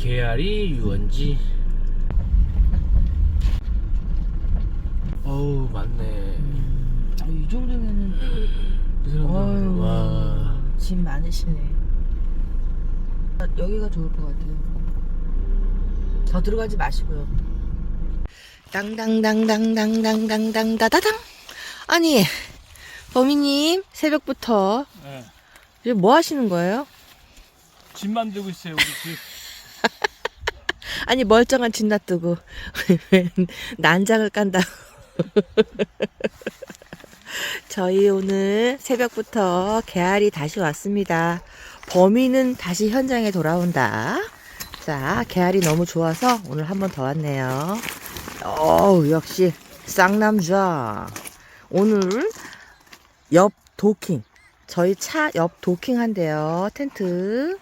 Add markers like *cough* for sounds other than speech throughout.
개아리 유원지. 어우 맞네. 아, 이 정도면은 *gasps* 이 사람들 어휴 와. 짐 많으시네. 아, 여기가 좋을 것 같아요. 더 들어가지 마시고요. 땅땅땅땅땅땅땅땅다다당. 아니 범인님 새벽부터 네. 이제 뭐 하시는 거예요? 집 만들고 있어요 우리 집 *laughs* 아니 멀쩡한 집 놔두고. 왜 난장을 깐다. *laughs* 저희 오늘 새벽부터 개알이 다시 왔습니다. 범인은 다시 현장에 돌아온다. 자 개알이 너무 좋아서 오늘 한 번 더 왔네요. 어우 역시 쌍남자. 오늘 옆 도킹. 저희 차 옆 도킹 한대요. 텐트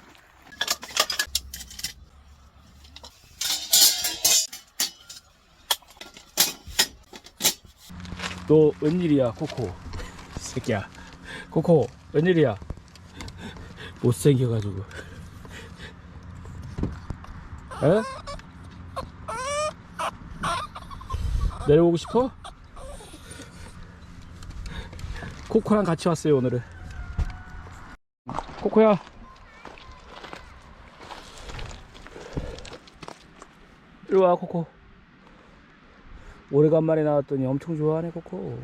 너 웬일이야 코코? *laughs* 이 새끼야. 코코 웬일이야? 못생겨가지고. 에? 내려오고 싶어? 코코랑 같이 왔어요 오늘은. 코코야. 이리와 코코 오래간만에 나왔더니 엄청 좋아하네 코코.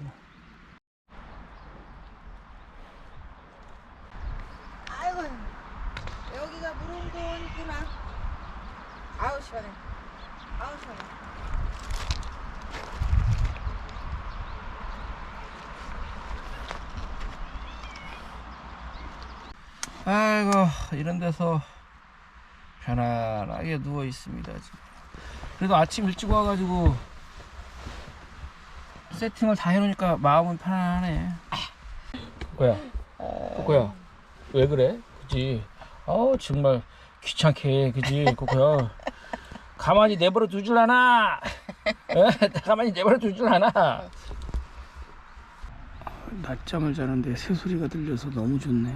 아이고 여기가 무릉도원이구나. 아우 시원해. 아우 시원해. 아이고 이런 데서 편안하게 누워 있습니다 지금. 그래도 아침 일찍 와가지고 세팅을 다 해놓으니까 마음은 편안하네. 코코야. 코코야 왜 그래? 그지? 어 정말 귀찮게 해. 그지 코코야? 가만히 내버려 두질 않아 에? 가만히 내버려 두질 않아 낮잠을 자는데 새소리가 들려서 너무 좋네.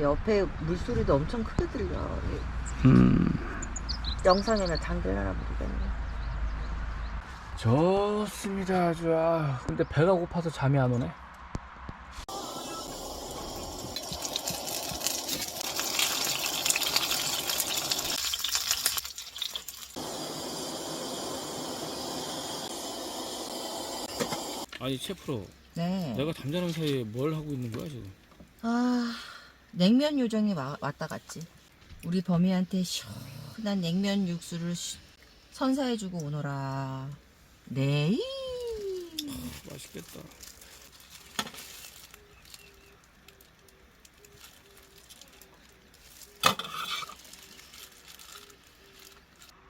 옆에 물소리도 엄청 크게 들려. 음 영상에는 담길라나 모르겠네 좋습니다 아주. 아, 근데 배가 고파서 잠이 안 오네. 아니 채프로. 네. 내가 잠자는 사이에 뭘 하고 있는 거야 지금? 아 냉면 요정이 와, 왔다 갔지. 우리 범이한테 시원 한 냉면 육수를 시- 선사해주고 오너라. 네. 맛있겠다.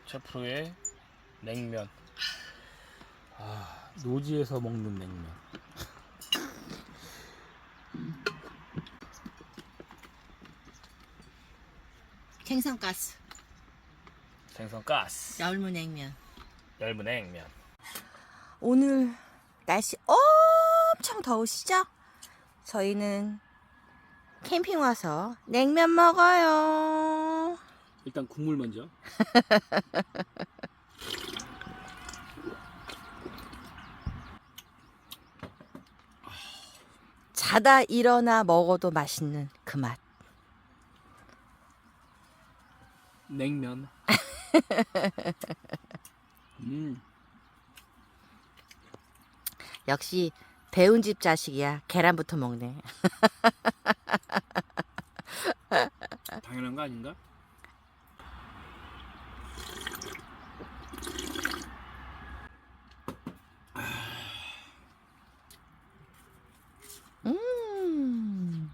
채프로의 냉면. 아 노지에서 먹는 냉면. 생선가스 생선가스 열무 냉면 열무 냉면 오늘 날씨 엄청 더우시죠? 저희는 캠핑 와서 냉면 먹어요. 일단 국물 먼저 *laughs* 자다 일어나 먹어도 맛있는 그 맛. 냉면 *laughs* 음 역시 배운 집 자식이야. 계란부터 먹네. *laughs* 당연한 거 아닌가? 음,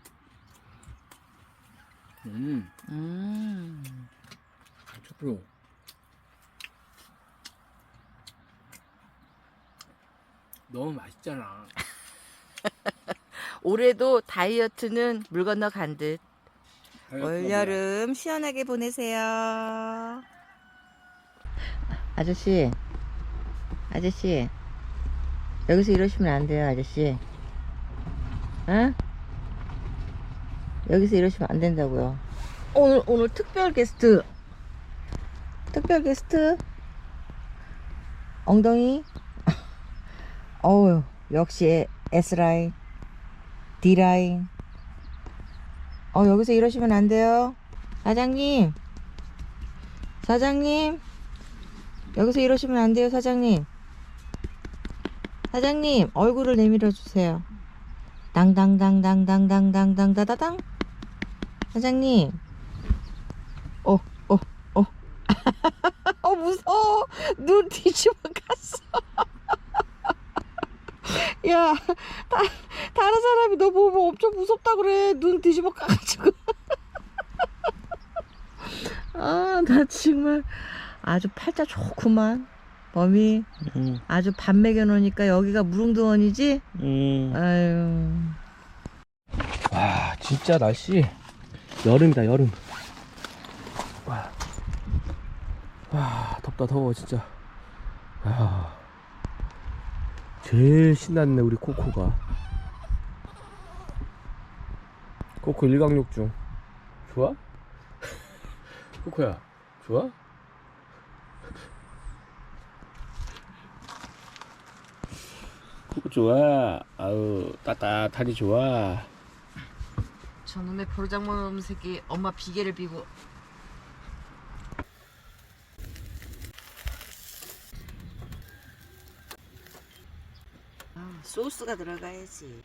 음 음. 채프로 너무 맛있잖아 *laughs* 올해도 다이어트는 물 건너 간 듯. 올여름 시원하게 보내세요. 아저씨, 아저씨, 여기서 이러시면 안 돼요, 아저씨. 응? 여기서 이러시면 안 된다고요. 오늘 오늘 특별 게스트. 특별 게스트. 엉덩이. 어우 역시 S 라인, D 라인. 어 여기서 이러시면 안 돼요. 사장님. 사장님. 여기서 이러시면 안 돼요, 사장님. 사장님, 얼굴을 내밀어 주세요. 당당당당당당당당다다당. 사장님. 어, 어, 어. 어, 무서워. 눈 뒤집어 갔어. 야, 다, 다른 사람이 너 보면 엄청 무섭다 그래. 눈 뒤집어 가가지고. *laughs* 아, 나 정말 아주 팔자 좋구만. 범이 음, 아주 밥 먹여 놓으니까 여기가 무릉도원이지? 음. 아유. 와 진짜 날씨 여름이다 여름 와, 와 덥다 더워 진짜 야 제일 신났네 우리 코코가 코코 일광욕 중 좋아? *laughs* 코코야 좋아? 코코 좋아 아우 따뜻하니 좋아 저놈의 버르장머리 없는 새끼 엄마 비계를 비고 아, 소스가 들어가야지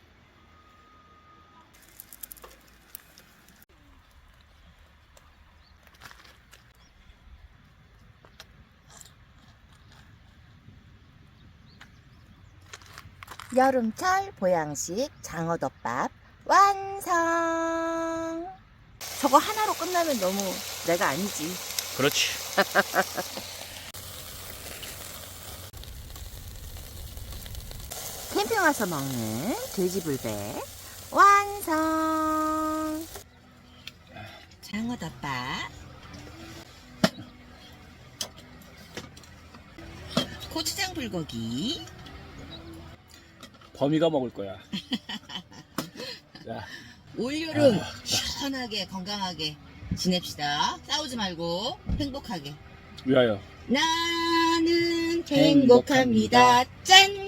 여름철 보양식 장어덮밥 완성. 저거 하나로 끝나면 너무 내가 아니지. 그렇지 *laughs* 캠핑 와서 먹는 돼지불배 완성. 장어덮밥. 고추장 불고기. 범이가 먹을 거야 *laughs* 자 올여름 시원하게 건강하게 지냅시다. 싸우지 말고 행복하게. 위하여 나는 행복합니다. 짠!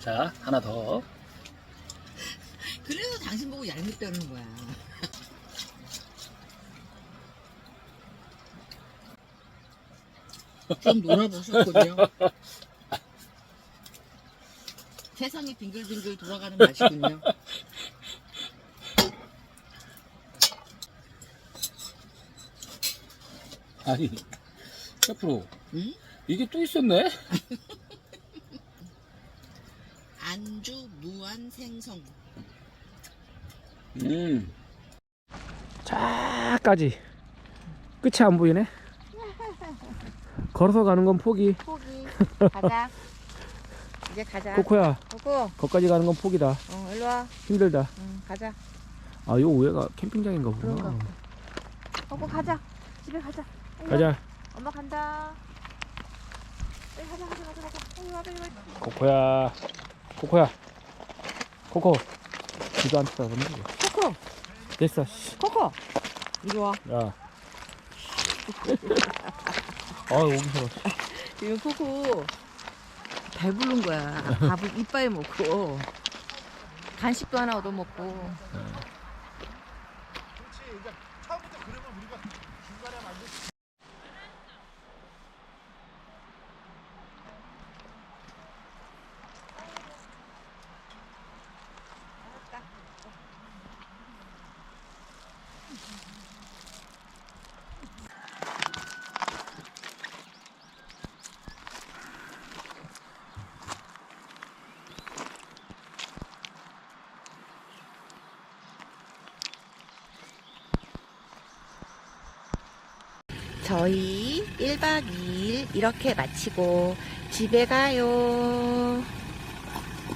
자 하나 더 *laughs* 그래서 당신 보고 얄밉다는 거야. 좀 놀아보셨군요. *laughs* 세상이 빙글빙글 돌아가는 맛이군요. 아니 셰프로 응? 이게 또 있었네 *laughs* 안주 무한 생성. 음 차까지 끝이 안 보이네 걸어서 가는 건 포기 포기. *laughs* 가자. 이제 가자. 코코야 코코. 거기까지 가는 건 포기다 어, 일로 와. 힘들다 응, 가자. 아요 우회가 캠핑장인가 보구나 코코 가자. 집에 가자. 가자 엄마 간다. 가자, 가자, 가자, 가자. 코코야 코코야 코코 기도 안 쳤다 그러는 코코, 됐어 씨. 코코. 이리 와. 야. *laughs* 아 오기 싫어. 지금 코코 배부른 거야. 밥을 이빨 먹고 간식도 하나 얻어 먹고. 저희 1박 2일 이렇게 마치고 집에 가요.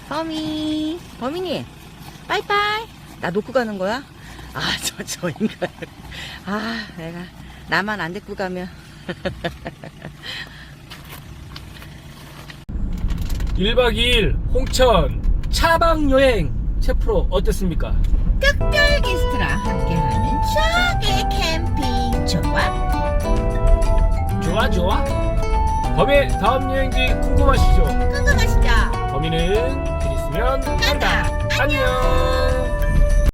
범이, 범이니, 빠이빠이. 나 놓고 가는 거야? 아, *laughs* 저, 저 인간. 아, 내가, 나만 안 데리고 가면. *laughs* 1박 2일 홍천 차박 여행 채프로 어땠습니까? 특별 게스트랑 함께하는 추억의 좋아 좋아 범의 다음 여행지 궁금하시죠? 궁금하시죠? 범인은 길 있으면 간다 안녕